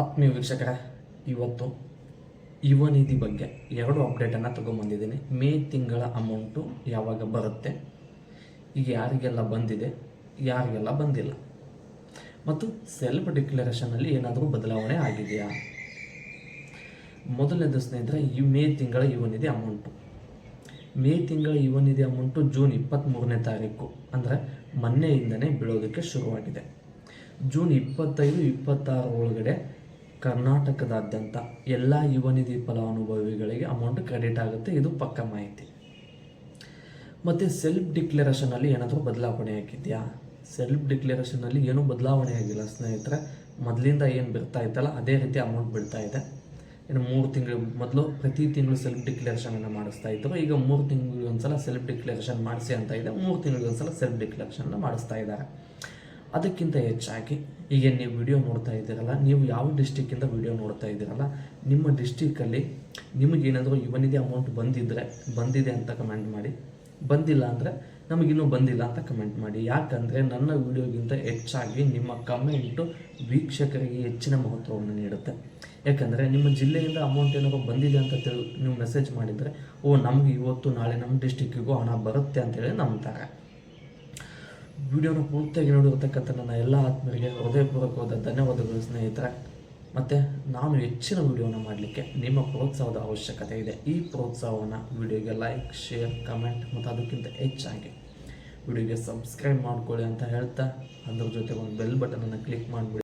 ಆತ್ಮೀಯ ವೀಕ್ಷಕರೇ, ಇವತ್ತು ಯುವ ನಿಧಿ ಬಗ್ಗೆ ಎರಡು ಅಪ್ಡೇಟನ್ನು ತಗೊಂಬಂದಿದ್ದೀನಿ. ಮೇ ತಿಂಗಳ ಅಮೌಂಟು ಯಾವಾಗ ಬರುತ್ತೆ, ಈಗ ಯಾರಿಗೆಲ್ಲ ಬಂದಿದೆ, ಯಾರಿಗೆಲ್ಲ ಬಂದಿಲ್ಲ, ಮತ್ತು ಸೆಲ್ಫ್ ಡಿಕ್ಲರೇಷನಲ್ಲಿ ಏನಾದರೂ ಬದಲಾವಣೆ ಆಗಿದೆಯಾ? ಮೊದಲನೇದು ಸ್ನೇಹಿತರೆ, ಈ ಮೇ ತಿಂಗಳ ಯುವ ನಿಧಿ ಅಮೌಂಟು ಮೇ ತಿಂಗಳ ಯುವ ನಿಧಿ ಅಮೌಂಟು ಜೂನ್ ಇಪ್ಪತ್ತ್ಮೂರನೇ ತಾರೀಕು, ಅಂದರೆ ಮೊನ್ನೆಯಿಂದನೇ ಬೀಳೋದಕ್ಕೆ ಶುರುವಾಗಿದೆ. ಜೂನ್ ಇಪ್ಪತ್ತೈದು, ಇಪ್ಪತ್ತಾರು ಒಳಗಡೆ ಕರ್ನಾಟಕದಾದ್ಯಂತ ಎಲ್ಲ ಯುವ ನಿಧಿ ಫಲಾನುಭವಿಗಳಿಗೆ ಅಮೌಂಟ್ ಕ್ರೆಡಿಟ್ ಆಗುತ್ತೆ, ಇದು ಪಕ್ಕ ಮಾಹಿತಿ. ಮತ್ತು ಸೆಲ್ಫ್ ಡಿಕ್ಲರೇಷನಲ್ಲಿ ಏನಾದರೂ ಬದಲಾವಣೆ ಆಗಿದೆಯಾ? ಸೆಲ್ಫ್ ಡಿಕ್ಲರೇಷನಲ್ಲಿ ಏನೂ ಬದಲಾವಣೆ ಆಗಿಲ್ಲ ಸ್ನೇಹಿತರೆ. ಮೊದಲಿಂದ ಏನು ಬರ್ತಾ ಇತ್ತಲ್ಲ, ಅದೇ ರೀತಿ ಅಮೌಂಟ್ ಬಿಡ್ತಾ ಇದೆ. ಇನ್ನು ಮೂರು ತಿಂಗಳು ಮೊದಲು ಪ್ರತಿ ತಿಂಗಳು ಸೆಲ್ಫ್ ಡಿಕ್ಲರೇಷನನ್ನು ಮಾಡಿಸ್ತಾ ಇದ್ದರು ಈಗ ಮೂರು ತಿಂಗಳಿಗೊಂದ್ಸಲ ಸೆಲ್ಫ್ ಡಿಕ್ಲರೇಷನ್ ಮಾಡಿಸಿ ಅಂತ ಇದೆ, ಮೂರು ತಿಂಗಳಿಗೊಂದ್ಸಲ ಸೆಲ್ಫ್ ಡಿಕ್ಲರೇಷನ್ನ ಮಾಡಿಸ್ತಾ ಇದ್ದಾರೆ. ಅದಕ್ಕಿಂತ ಹೆಚ್ಚಾಗಿ ಈಗ ನೀವು ವಿಡಿಯೋ ನೋಡ್ತಾ ಇದ್ದೀರಲ್ಲ, ನೀವು ಯಾವ ಡಿಸ್ಟಿಕ್ಕಿಂದ ವಿಡಿಯೋ ನೋಡ್ತಾ ಇದ್ದೀರಲ್ಲ, ನಿಮ್ಮ ಡಿಸ್ಟಿಕ್ಕಲ್ಲಿ ನಿಮಗೇನಾದರೂ ಯುವನಿಧಿ ಅಮೌಂಟ್ ಬಂದಿದ್ದರೆ ಬಂದಿದೆ ಅಂತ ಕಮೆಂಟ್ ಮಾಡಿ. ಬಂದಿಲ್ಲ ಅಂದರೆ ನಮಗಿನ್ನೂ ಬಂದಿಲ್ಲ ಅಂತ ಕಮೆಂಟ್ ಮಾಡಿ. ಯಾಕಂದರೆ ನನ್ನ ವಿಡಿಯೋಗಿಂತ ಹೆಚ್ಚಾಗಿ ನಿಮ್ಮ ಕಮೆಂಟು ವೀಕ್ಷಕರಿಗೆ ಹೆಚ್ಚಿನ ಮಹತ್ವವನ್ನು ನೀಡುತ್ತೆ. ಯಾಕಂದರೆ ನಿಮ್ಮ ಜಿಲ್ಲೆಯಿಂದ ಅಮೌಂಟ್ ಏನಾದರೂ ಬಂದಿದೆ ಅಂತ ತಿಳಿ, ನೀವು ಮೆಸೇಜ್ ಮಾಡಿದರೆ, ಓ, ನಮಗೆ ಇವತ್ತು ನಾಳೆ ನಮ್ಮ ಡಿಸ್ಟಿಕ್ಕಿಗೂ ಹಣ ಬರುತ್ತೆ ಅಂತೇಳಿ ನಂಬ್ತಾರೆ. ವಿಡಿಯೋನ ಪೂರ್ತಿಯಾಗಿ ನೋಡಿರ್ತಕ್ಕಂಥ ನನ್ನ ಎಲ್ಲ ಆತ್ಮರಿಗೆ ಹೃದಯಪೂರ್ವಕವಾದ ಧನ್ಯವಾದಗಳು ಸ್ನೇಹಿತರೆ. ಮತ್ತು ನಾನು ಹೆಚ್ಚಿನ ವಿಡಿಯೋನ ಮಾಡಲಿಕ್ಕೆ ನಿಮ್ಮ ಪ್ರೋತ್ಸಾಹದ ಅವಶ್ಯಕತೆ ಇದೆ. ಈ ಪ್ರೋತ್ಸಾಹವನ್ನು ವಿಡಿಯೋಗೆ ಲೈಕ್ ಶೇರ್ ಕಮೆಂಟ್ ಮತ್ತು ಅದಕ್ಕಿಂತ ಹೆಚ್ಚಾಗಿ ವಿಡಿಯೋಗೆ ಸಬ್ಸ್ಕ್ರೈಬ್ ಮಾಡ್ಕೊಳ್ಳಿ ಅಂತ ಹೇಳ್ತಾ, ಅದ್ರ ಜೊತೆ ಒಂದು ಬೆಲ್ ಬಟನನ್ನು ಕ್ಲಿಕ್ ಮಾಡಿಬಿಡಿ.